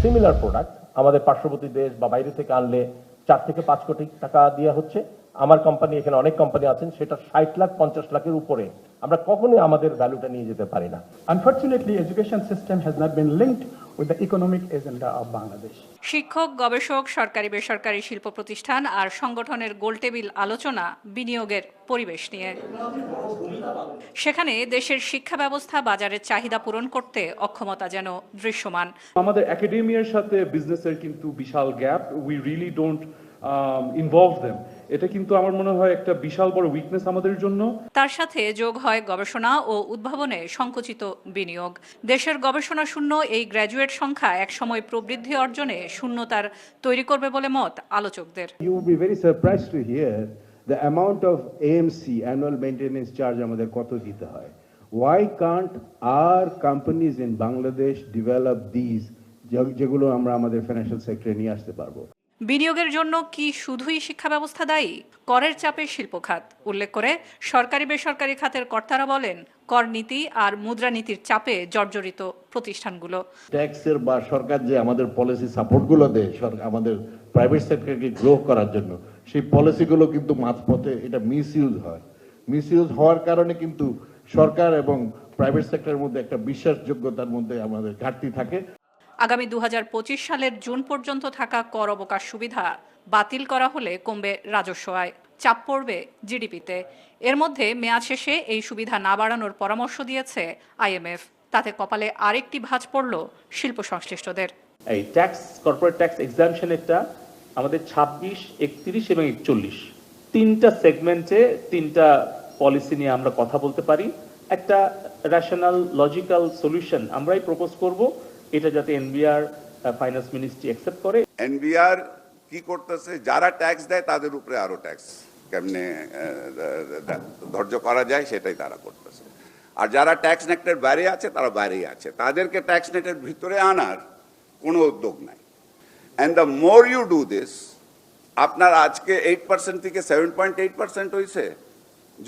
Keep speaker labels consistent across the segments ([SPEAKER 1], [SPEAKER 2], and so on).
[SPEAKER 1] Similar product আমাদের পার্শ্ববর্তী দেশ বা বাইরে থেকে আনলে চার থেকে পাঁচ কোটি টাকা দেওয়া হচ্ছে। আমার কোম্পানি এখানে অনেক কোম্পানি আছেন, সেটা ষাট লাখ, পঞ্চাশ লাখের উপরে। আমরা কখনোই আমাদের ভ্যালুটা নিয়ে যেতে পারি না।
[SPEAKER 2] Unfortunately education system has not been linked with the economic agenda of Bangladesh.
[SPEAKER 3] শিক্ষক গবেষক সরকারি বেসরকারি শিল্প প্রতিষ্ঠান আর সংগঠনের গোলটেবিল আলোচনা বিনিয়োগের পরিবেশ নিয়ে। সেখানে দেশের শিক্ষা ব্যবস্থা বাজারের চাহিদা পূরণ করতে অক্ষমতা যেন দৃশ্যমান।
[SPEAKER 4] আমাদের একাডেমিয়ার সাথে বিজনেসের কিন্তু বিশাল gap we really don't involve them এটা কিন্তু আমার মনে হয় একটা বিশাল বড় উইকনেস আমাদের জন্য
[SPEAKER 3] তার সাথে যোগ হয় গবেষণা ও উদ্ভাবনে সংকুচিত বিনিয়োগ দেশের গবেষণা শূন্য এই গ্র্যাজুয়েট সংখ্যা একসময় প্রবৃদ্ধি অর্জনে শূন্যতার তৈরি করবে বলে মত আলোচকদের
[SPEAKER 5] will be very surprised to hear the amount of AMC, annual maintenance charge আমাদের কত দিতে হয়. Can't our companies in Bangladesh develop these যে- যেগুলো আমরা আমাদের ফাইন্যান্সিয়াল সেক্টরে নিয়ে আসতে পারব?
[SPEAKER 3] বিনিয়োগের জন্য কি শুধুই শিক্ষা ব্যবস্থা দায়ী? করের চাপে শিল্প খাত উল্লেখ করে সরকারি বেসরকারি খাতের কর্তারা বলেন, কর নীতি আর মুদ্রানীতির চাপে জর্জরিত প্রতিষ্ঠানগুলো।
[SPEAKER 6] ট্যাক্সের বা সরকার যে আমাদের পলিসি সাপোর্টগুলো দেয় আমাদের প্রাইভেট সেক্টরকে গ্রো করার জন্য, সেই পলিসিগুলো কিন্তু মাঝপথে এটা মিস ইউজ হয়। মিস ইউজ হওয়ার কারণে কিন্তু সরকার এবং প্রাইভেট সেক্টরের মধ্যে একটা বিশ্বাসযোগ্যতার মধ্যে আমাদের ঘাটতি থাকে।
[SPEAKER 3] আগামী দু হাজার পঁচিশ সালের জুন পর্যন্ত থাকা কর অবকাশ সুবিধা বাতিল করা হলে কমবে রাজস্ব আয়। চাপ পড়বে জিডিপিতে। এর মধ্যে মেয়াদ শেষে এই সুবিধা না বাড়ানোর পরামর্শ দিয়েছে আইএমএফ। তাতে কপালে আরেকটি ভাঁজ পড়ল শিল্প সংশ্লিষ্টদের
[SPEAKER 7] এই ট্যাক্স কর্পোরেট ট্যাক্স এক্সামশনেরটা আমাদের ছাব্বিশ, একত্রিশ এবং একচল্লিশ। তিনটা সেগমেন্টে তিনটা পলিসি নিয়ে আমরা কথা বলতে পারি। একটা রেশনাল লজিক্যাল সলিউশন আমরাই প্রপোজ করব। এটা যাতে এনবিআর ফাইন্যান্স মিনিস্ট্রি অ্যাকসেপ্ট করে।
[SPEAKER 8] এনবিআর কি করতেছে? যারা ট্যাক্স দেয়, তাদের উপরে আরও ট্যাক্স কেমনে ধার্য করা যায়, সেটাই তারা করতেছে। আর যারা ট্যাক্স নেটের বাইরে আছে, তারা বাইরেই আছে। তাদেরকে ট্যাক্স নেটের ভিতরে আনার কোনো উদ্যোগ নাই। And the more you do this আপনার আজকে এইট পার্সেন্ট থেকে সেভেন পয়েন্ট এইট পার্সেন্ট হয়েছে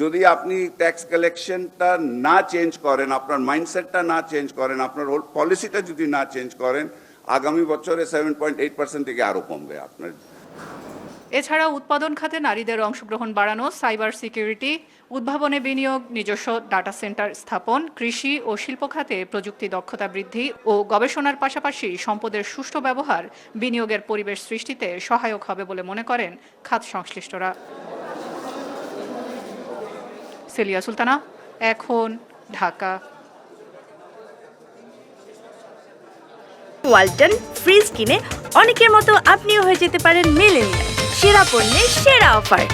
[SPEAKER 8] যদি আপনি ট্যাক্স কালেকশনটা না চেঞ্জ করেন, আপনার মাইন্ডসেটটা না চেঞ্জ করেন, আপনার হোল পলিসিটা যদি না চেঞ্জ করেন, আগামী বছরে সেভেন পয়েন্ট এইট পার্সেন্ট থেকে আরও কমবে আপনার।
[SPEAKER 3] এছাড়া উৎপাদন খাতে নারীদের অংশগ্রহণ বাড়ানো সাইবার সিকিউরিটি উদ্ভাবনে বিনিয়োগ, নিজস্ব ডাটা সেন্টার স্থাপন, কৃষি ও শিল্প খাতে প্রযুক্তি দক্ষতা বৃদ্ধি ও গবেষণার পাশাপাশি সম্পদের সুষ্ঠু ব্যবহার বিনিয়োগের পরিবেশ সৃষ্টিতে সহায়ক হবে বলে মনে করেন খাত সংশ্লিষ্টরা। সেলিয়া সুলতানা, এখন ঢাকা।
[SPEAKER 9] ওয়ালটন ফ্রিজ কিনে অনেকের মতো আপনিও হয়ে যেতে পারেন মেলেনিয়া সেরা পণ্যের সেরা অফার।